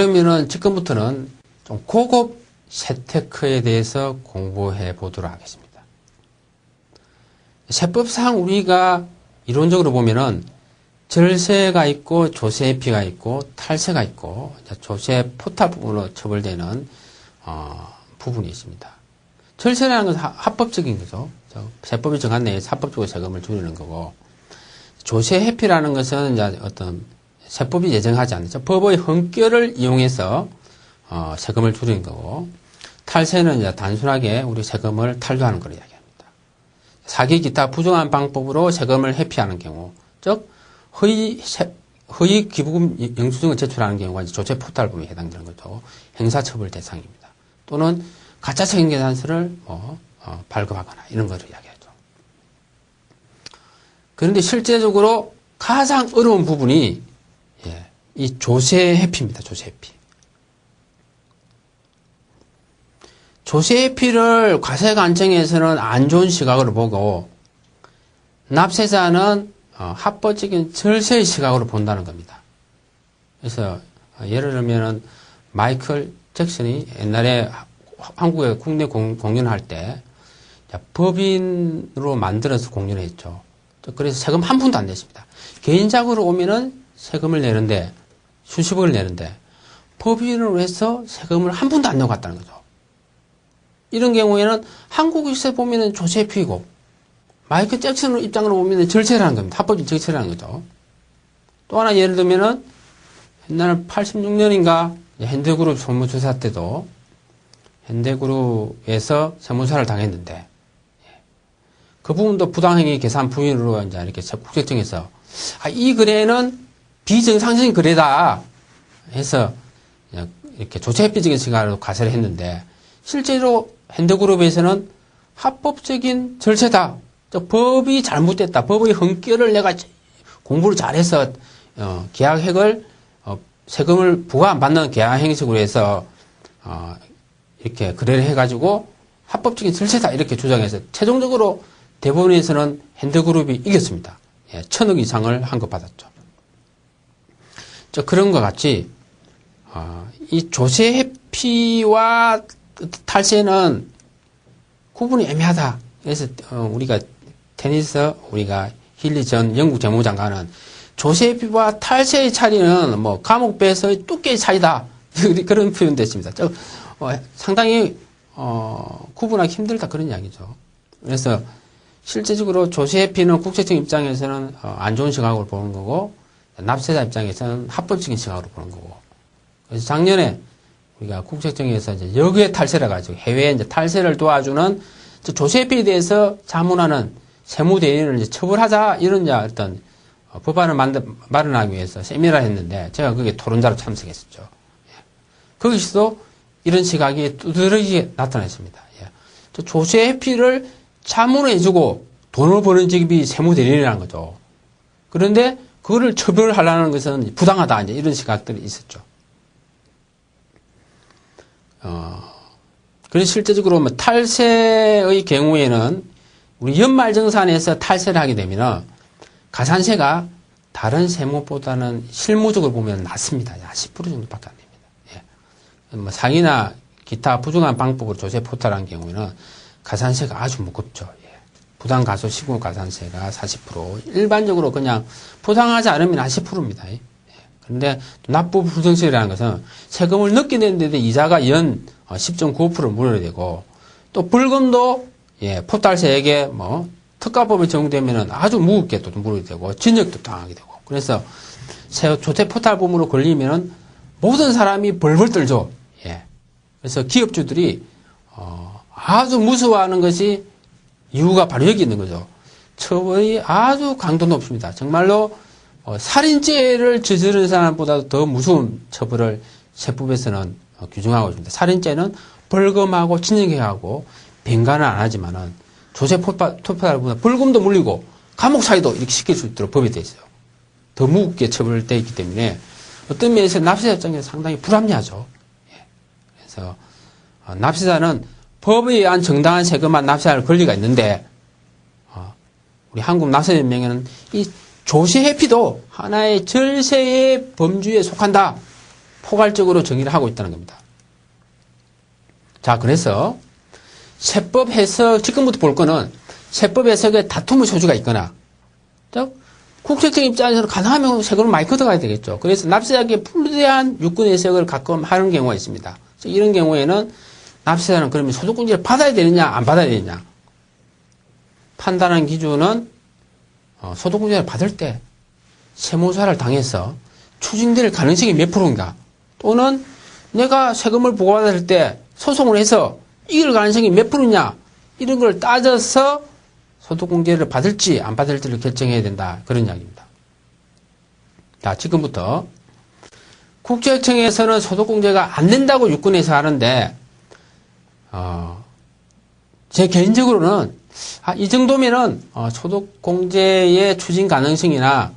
자, 그러면은 지금부터는 좀 고급 세테크에 대해서 공부해 보도록 하겠습니다. 세법상 우리가 이론적으로 보면은 절세가 있고 조세피가 있고 탈세가 있고 조세 포탈 부분으로 처벌되는 어, 부분이 있습니다. 절세라는 것은 합법적인 거죠. 세법이 정한 내에서 합법적으로 세금을 줄이는 거고 조세 회피라는 것은 이제 어떤 세법이 예정하지 않는 법의 헌결을 이용해서 어, 세금을 줄이는 거고 탈세는 이제 단순하게 우리 세금을 탈도하는 걸 이야기합니다. 사기 기타 부정한 방법으로 세금을 회피하는 경우 즉 허위 허위 기부금 영수증을 제출하는 경우가 조세 포탈범위에 해당되는 거죠. 행사처벌 대상입니다. 또는 가짜 책임계산서를 뭐 어, 발급하거나 이런 것을 이야기하죠. 그런데 실제적으로 가장 어려운 부분이 예, 이 조세 회피입니다. 조세 회피. 조세 회피를 과세관청에서는 안 좋은 시각으로 보고 납세자는 어, 합법적인 절세의 시각으로 본다는 겁니다. 그래서 어, 예를 들면은 마이클 잭슨이 옛날에 한국에 국내 공, 연할 때 법인으로 만들어서 공연을 했죠. 그래서 세금 한 푼도 안 냈습니다. 개인적으로 오면은 세금을 내는데 수십억을 내는데 법인으로 해서 세금을 한 푼도 안 내고 갔다는 거죠. 이런 경우에는 한국에서 보면은 조세 피고 마이클 잭슨 입장으로 보면 절세라는 겁니다. 합법적 절세라는 거죠. 또 하나 예를 들면은 옛날 86년인가 현대그룹 소무조사 때도 현대그룹에서 세무사를 당했는데 예. 그 부분도 부당행위 계산 부인으로 이제 이렇게 국세청에서 아, 이 거래는 비정상적인 거래다 해서 이렇게 조세회피적인 시각으로 과세를 했는데 실제로 현대그룹에서는 합법적인 절세다. 법이 잘못됐다. 법의 헌결을 내가 공부를 잘해서 어, 계약액을 어, 세금을 부과 안 받는 계약 행식으로 해서 어, 이렇게 거래를 해가지고 합법적인 절세다 이렇게 주장해서 최종적으로 대법원에서는 핸드그룹이 이겼습니다. 예, 천억 이상을 환급받았죠. 저 그런 것 같이 어, 이 조세 회피와 탈세는 구분이 애매하다. 그래서 어, 우리가 테니스 우리가 힐리 전 영국 재무장관은 조세피와 탈세의 차이는 뭐 감옥 배에서의 뚝개의 차이다. 그런 표현도 했습니다. 저, 어, 상당히 어, 구분하기 힘들다 그런 이야기죠. 그래서 실제적으로 조세피는 국세청 입장에서는 어, 안 좋은 시각으로 보는 거고 납세자 입장에서는 합법적인 시각으로 보는 거고. 그래서 작년에 우리가 국세청에서 이제 여기에 탈세를 가지고 해외에 이제 탈세를 도와주는 조세피에 대해서 자문하는 세무대리인을 이제 처벌하자 이런 이제 어떤 어, 법안을 만들, 마련하기 위해서 세미나를 했는데 제가 거기에 토론자로 참석했었죠. 예. 거기서도 이런 시각이 두드러지게 나타났습니다. 예. 조세 회피를 자문해주고 돈을 버는 직업이 세무대리인이라는 거죠. 그런데 그거를 처벌하려는 것은 부당하다 이제 이런 시각들이 있었죠. 어, 그래서 실제적으로 뭐 탈세의 경우에는 우리 연말정산에서 탈세를 하게 되면 가산세가 다른 세무보다는 실무적으로 보면 낮습니다. 10% 정도밖에 안 됩니다. 예. 뭐 상이나 기타 부정한 방법으로 조세 포탈한 경우에는 가산세가 아주 무겁죠. 예. 부당 가소 시공 가산세가 40% 일반적으로 그냥 포상하지 않으면 한 10%입니다. 예. 그런데 납부 불정세라는 것은 세금을 늦게 냈는데 이자가 연 10.95% 어, 물어야 되고 또 벌금도 예, 포탈세액에 뭐 특가법이 적용되면은 아주 무겁게 또 물어야 되고 진역도 당하게 되고 그래서 조세 포탈범으로 걸리면은 모든 사람이 벌벌 떨죠. 예. 그래서 기업주들이 어, 아주 무서워하는 것이 이유가 바로 여기 있는 거죠. 처벌이 아주 강도 높습니다. 정말로 어, 살인죄를 저지른 사람보다도 더 무서운 처벌을 세법에서는 어, 규정하고 있습니다. 살인죄는 벌금하고 진역해하고 뱅가는 안 하지만은 조세 토탈보다 벌금도 물리고 감옥 사이도 이렇게 시킬 수 있도록 법이 되어 있어요. 더 무겁게 처벌되어 있기 때문에 어떤 면에서 납세자 입장에서 상당히 불합리하죠. 예. 그래서 어, 납세자는 법에 의한 정당한 세금만 납세할 권리가 있는데 어, 우리 한국 납세연맹에는 이 조세 회피도 하나의 절세의 범주에 속한다. 포괄적으로 정의를 하고 있다는 겁니다. 자, 그래서 세법 해석, 지금부터 볼 거는 세법 해석에 다툼의 소지가 있거나, 즉, 국책적 입장에서는 가능하면 세금을 많이 걷어가야 되겠죠. 그래서 납세자에게 불대한 유권 해석을 가끔 하는 경우가 있습니다. 이런 경우에는 납세자는 그러면 소득공제를 받아야 되느냐, 안 받아야 되느냐. 판단하는 기준은 어, 소득공제를 받을 때 세무사를 당해서 추징될 가능성이 몇 프로인가 또는 내가 세금을 부과받을 때 소송을 해서 이길 가능성이 몇 프로냐 이런 걸 따져서 소득공제를 받을지 안 받을지를 결정해야 된다 그런 이야기입니다. 자 지금부터 국세청에서는 소득공제가 안 된다고 유권해서 하는데 어, 제 개인적으로는 아, 이 정도면은 어, 소득 공제의 추진 가능성이나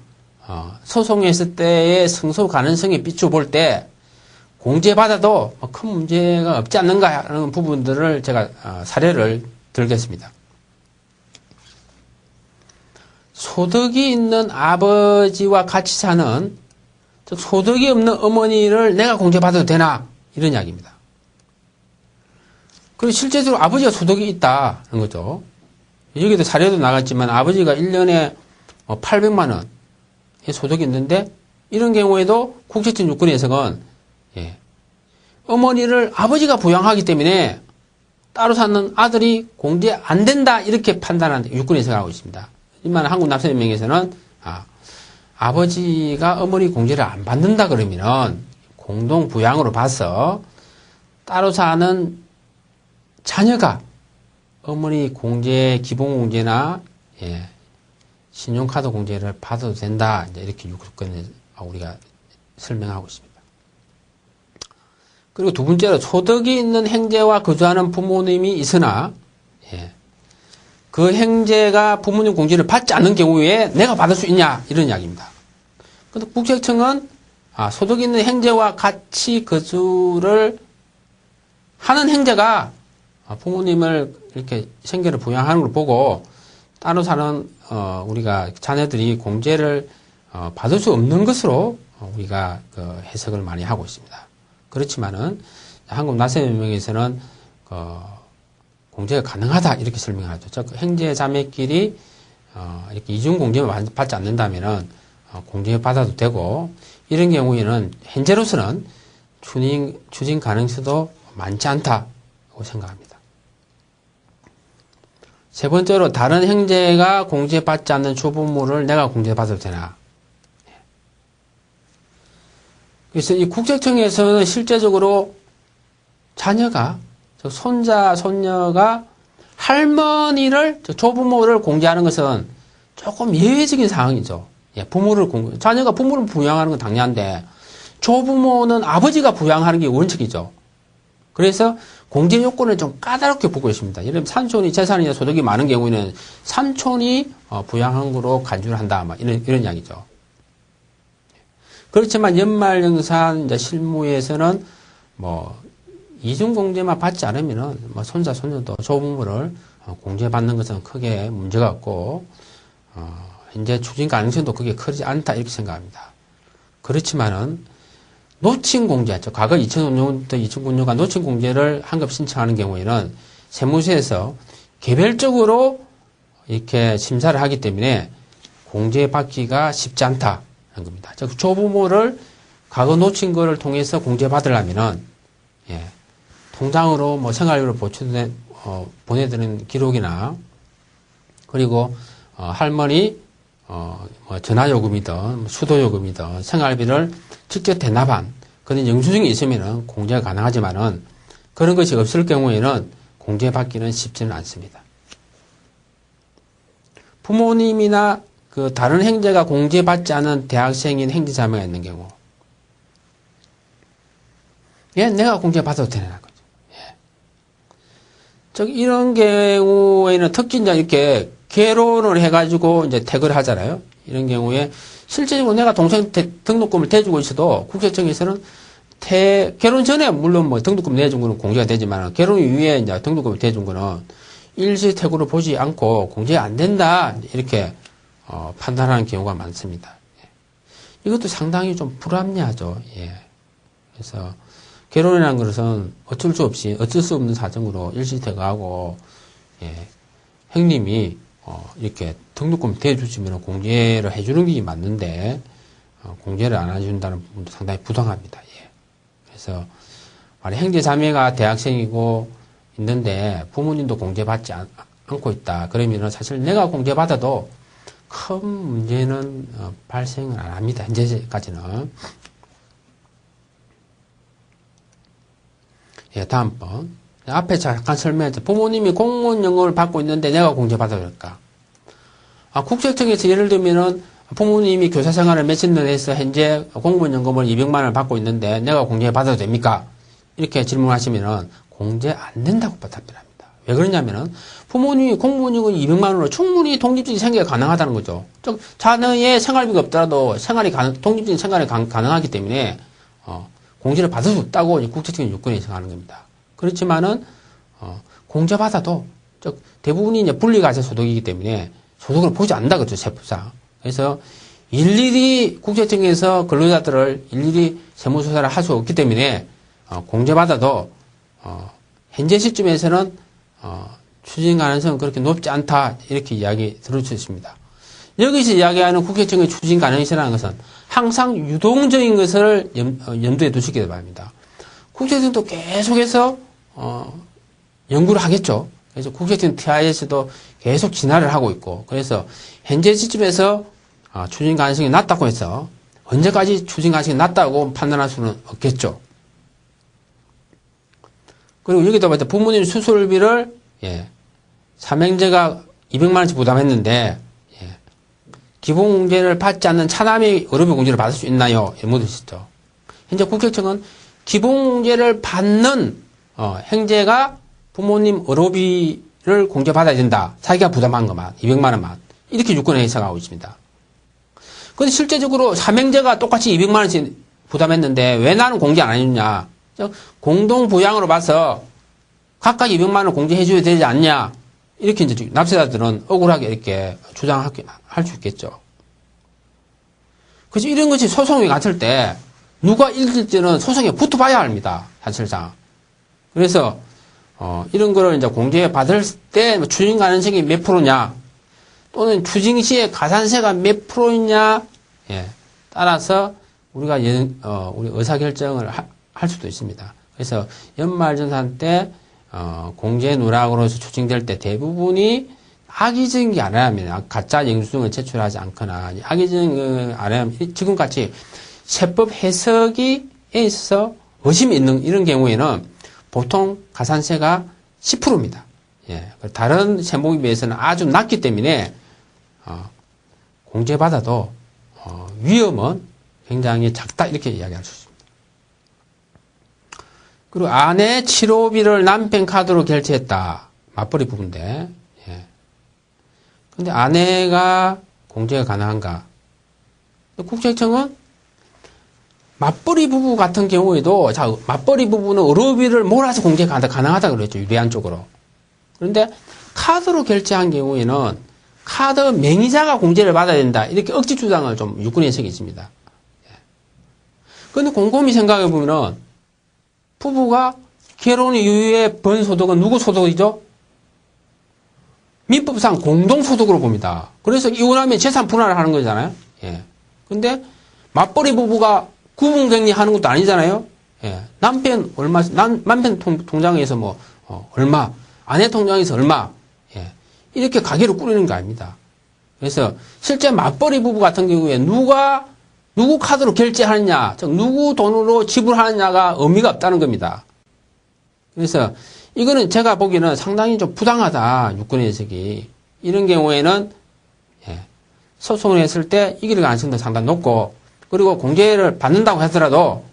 어, 소송했을 때의 승소 가능성이 비추볼 때 공제받아도 뭐큰 문제가 없지 않는가 하는 부분들을 제가 어, 사례를 들겠습니다. 소득이 있는 아버지와 같이 사는 즉 소득이 없는 어머니를 내가 공제받아도 되나 이런 이야기입니다. 그리고 실제적으로 아버지가 소득이 있다는 거죠. 여기도 사례도 나갔지만 아버지가 1년에 800만 뭐 원의 소득이 있는데 이런 경우에도 국세청 유권에서는 예, 어머니를 아버지가 부양하기 때문에 따로 사는 아들이 공제 안 된다 이렇게 판단하는 유권 해석을 하고 있습니다. 하지만 한국 납세연맹에서는 아, 아버지가 어머니 공제를 안 받는다 그러면은 공동 부양으로 봐서 따로 사는 자녀가 어머니 공제, 기본 공제나 예, 신용카드 공제를 받아도 된다. 이렇게 유권에 우리가 설명하고 있습니다. 그리고 두 번째로 소득이 있는 행제와 거주하는 부모님이 있으나 예, 그 행제가 부모님 공제를 받지 않는 경우에 내가 받을 수 있냐 이런 이야기입니다. 근데 국세청은 아, 소득 있는 행제와 같이 거주를 하는 행제가 아, 부모님을 이렇게 생계를 부양하는 걸 보고 따로 사는 어, 우리가 자녀들이 공제를 어, 받을 수 없는 것으로 우리가 그 해석을 많이 하고 있습니다. 그렇지만은 한국 나세명에서는 어, 공제가 가능하다 이렇게 설명하죠. 즉 행제 자매끼리 어, 이렇게 이중 공제만 받지 않는다면은 어, 공제 받아도 되고 이런 경우에는 현재로서는 추진, 추진 가능성도 많지 않다고 생각합니다. 세 번째로 다른 형제가 공제받지 않는 조부모를 내가 공제받아도 되나? 그래서 이 국세청에서는 실제적으로 자녀가 손자 손녀가 할머니를 조부모를 공제하는 것은 조금 예외적인 상황이죠. 예, 부모를 공 자녀가 부모를 부양하는 건 당연한데 조부모는 아버지가 부양하는 게 원칙이죠. 그래서 공제 요건을 좀 까다롭게 보고 있습니다. 예를 들면 삼촌이 재산이나 소득이 많은 경우에는 삼촌이 어, 부양한 거로 간주를 한다. 막 이런, 이런 이야기죠. 그렇지만 연말영산 이제 실무에서는 뭐 이중 공제만 받지 않으면은 뭐 손자, 손녀도 조부모를 어, 공제받는 것은 크게 문제가 없고, 어, 현재 추진 가능성도 크게 크지 않다 이렇게 생각합니다. 그렇지만은 노친 공제죠. 과거 2005년부터 2009년간 노친 공제를 환급 신청하는 경우에는 세무서에서 개별적으로 이렇게 심사를 하기 때문에 공제 받기가 쉽지 않다는 겁니다. 즉 조부모를 과거 놓친 거를 통해서 공제 받으려면은 예, 통장으로 뭐 생활비로 보충 어, 보내드리는 기록이나 그리고 어, 할머니 어, 뭐 전화요금이든 수도요금이든 생활비를 직접 대납한 그런 영수증이 있으면 공제가 가능하지만은 그런 것이 없을 경우에는 공제받기는 쉽지는 않습니다. 부모님이나 그 다른 행제가 공제받지 않은 대학생인 행제자매가 있는 경우. 예, 내가 공제받아도 되는 거죠. 예. 즉, 이런 경우에는 특히 이제 이렇게 개론을 해가지고 이제 태그를 하잖아요. 이런 경우에 실제적으로 내가 동생 등록금을 대주고 있어도 국세청에서는 태, 결혼 전에 물론 뭐 등록금 내준 거는 공제가 되지만 결혼 이후에 이제 등록금을 대준 거는 일시택으로 보지 않고 공제가 안 된다 이렇게 어, 판단하는 경우가 많습니다. 예. 이것도 상당히 좀 불합리하죠. 예. 그래서 결혼이라는 것은 어쩔 수 없이 어쩔 수 없는 사정으로 일시대가하고 예, 형님이 어, 이렇게 등록금 대주시면 공제를 해주는 게 맞는데 어, 공제를 안 해준다는 부분도 상당히 부당합니다. 예. 그래서 만약 형제 자매가 대학생이고 있는데 부모님도 공제받지 않, 고 있다. 그러면은 사실 내가 공제받아도 큰 문제는 어, 발생을 안 합니다. 현재까지는. 예, 다음번. 앞에 잠깐 설명했죠. 부모님이 공무원 연금을 받고 있는데 내가 공제받아 그럴까? 아, 국세청에서 예를 들면은 부모님이 교사 생활을 며칠 년 해서 현재 공무원 연금을 200만 원을 받고 있는데 내가 공제 받아도 됩니까? 이렇게 질문하시면은 공제 안 된다고 답변합니다. 왜 그러냐면은 부모님이 공무원 연금 200만 원으로 충분히 독립적인 생활이 가능하다는 거죠. 즉 자녀의 생활비가 없더라도 생활이 가능, 독립적인 생활이 가, 능하기 때문에 어, 공제를 받을 수 없다고 국제적인 요건에 해석하는 겁니다. 그렇지만은 어, 공제 받아도 즉 대부분이 이제 분리가세 소득이기 때문에 소득을 보지 않는다 그죠 세법상. 그래서 일일이 국세청에서 근로자들을 일일이 세무조사를 할 수 없기 때문에 어, 공제받아도 어, 현재 시점에서는 어, 추진 가능성은 그렇게 높지 않다 이렇게 이야기 들을 수 있습니다. 여기서 이야기하는 국세청의 추진 가능성이라는 것은 항상 유동적인 것을 염, 어, 염두에 두시기 바랍니다. 국세청도 계속해서 어, 연구를 하겠죠. 그래서 국세청 TIS도 계속 진화를 하고 있고 그래서 현재 시점에서 어, 추진 가능성이 낮다고 해서 언제까지 추진 가능성이 낮다고 판단할 수는 없겠죠. 그리고 여기다 때 부모님 수술비를 예, 삼형제가 200만 원씩 부담했는데 예, 기본 공제를 받지 않는 차남이 의료비 공제를 받을 수 있나요? 예, 묻으시죠. 현재 국세청은 기본공제를 받는 어, 형제가 부모님 의료비를 공제받아야 된다. 자기가 부담한 것만 200만 원만 이렇게 유권에 해석하고 있습니다. 근데 실제적으로 삼형제가 똑같이 200만 원씩 부담했는데 왜 나는 공제 안 해주냐? 공동 부양으로 봐서 각각 200만 원 공제해 줘야 되지 않냐? 이렇게 이제 납세자들은 억울하게 이렇게 주장할 수 있겠죠. 그래서 이런 것이 소송이 같을 때 누가 이길지는 소송에 붙어봐야 합니다. 사실상. 그래서 어, 이런 거를 이제 공제 받을 때 추징 가능성이 몇 프로냐 또는 추징 시에 가산세가 몇 프로냐 예, 따라서 우리가 연, 어, 우리 의사 결정을 할 수도 있습니다. 그래서 연말정산 때 어, 공제 누락으로서 추징될 때 대부분이 악의적인 게 아니라면 가짜 영수증을 제출하지 않거나 악의적인 아니라면 지금같이 세법 해석이 있어서 의심이 있는 이런 경우에는 보통 가산세가 10%입니다. 예, 다른 세목에 비해서는 아주 낮기 때문에 어, 공제받아도 어, 위험은 굉장히 작다 이렇게 이야기할 수 있습니다. 그리고 아내 치료비를 남편 카드로 결제했다. 맞벌이 부분인데. 예. 근데 아내가 공제가 가능한가? 국세청은 맞벌이 부부 같은 경우에도 자 맞벌이 부부는 의료비를 몰아서 공제가 가능하다 그랬죠 유리한 쪽으로 그런데 카드로 결제한 경우에는 카드 명의자가 공제를 받아야 된다 이렇게 억지 주장을 좀 유권 해석이 있습니다. 그런데 예. 곰곰이 생각해 보면은 부부가 결혼 이후에 번 소득은 누구 소득이죠? 민법상 공동소득으로 봅니다. 그래서 이혼하면 재산 분할을 하는 거잖아요. 예. 근데 맞벌이 부부가 구분격리 하는 것도 아니잖아요. 예. 남편 얼마, 남, 남편 통, 통장에서 뭐, 어, 얼마, 아내 통장에서 얼마, 예. 이렇게 가게를 꾸리는 거 아닙니다. 그래서 실제 맞벌이 부부 같은 경우에 누가 누구 카드로 결제하느냐, 즉 누구 돈으로 지불하느냐가 의미가 없다는 겁니다. 그래서 이거는 제가 보기에는 상당히 좀 부당하다 유권의 해석이 이런 경우에는 예, 소송을 했을 때 이길 가능성도 상당히 높고 그리고 공제를 받는다고 하더라도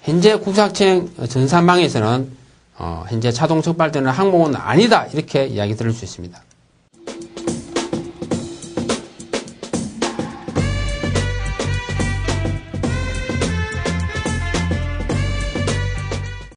현재 국사청 전산망에서는 어, 현재 자동 촉발되는 항목은 아니다 이렇게 이야기 들을 수 있습니다.